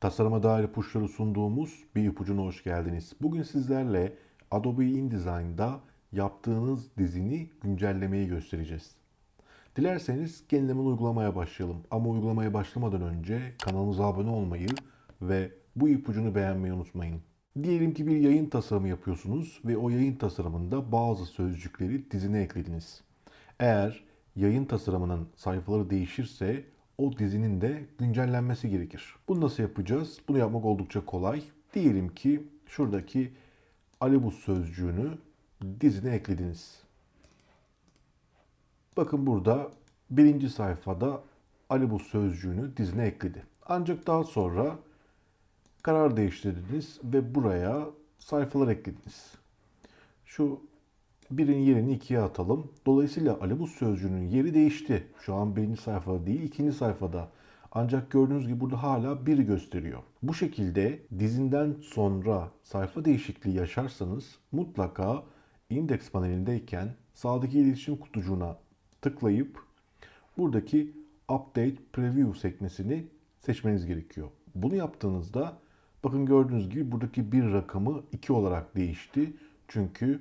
Tasarıma dair ipuçları sunduğumuz bir ipucuna hoş geldiniz. Bugün sizlerle Adobe InDesign'da yaptığınız dizini güncellemeyi göstereceğiz. Dilerseniz kendimden uygulamaya başlayalım. Ama uygulamaya başlamadan önce kanalımıza abone olmayı ve bu ipucunu beğenmeyi unutmayın. Diyelim ki bir yayın tasarımı yapıyorsunuz ve o yayın tasarımında bazı sözcükleri dizine eklediniz. Eğer yayın tasarımının sayfaları değişirse o dizinin de güncellenmesi gerekir. Bunu nasıl yapacağız? Bunu yapmak oldukça kolay. Diyelim ki şuradaki Alibus sözcüğünü dizine eklediniz. Bakın burada birinci sayfada Alibus sözcüğünü dizine ekledi. Ancak daha sonra karar değiştirdiniz ve buraya sayfalar eklediniz. Şu birin yerini ikiye atalım. Dolayısıyla Alibus sözcüğünün yeri değişti. Şu an birinci sayfada değil ikinci sayfada. Ancak gördüğünüz gibi burada hala bir gösteriyor. Bu şekilde dizinden sonra sayfa değişikliği yaşarsanız mutlaka index panelindeyken sağdaki iletişim kutucuğuna tıklayıp buradaki Update Preview sekmesini seçmeniz gerekiyor. Bunu yaptığınızda bakın gördüğünüz gibi buradaki bir rakamı 2 olarak değişti. Çünkü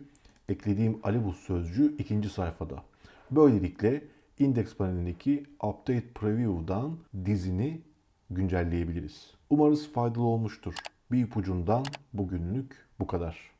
eklediğim Alibus sözcüğü ikinci sayfada. Böylelikle index panelindeki Update Preview'dan dizini güncelleyebiliriz. Umarız faydalı olmuştur. Bir ipucundan bugünlük bu kadar.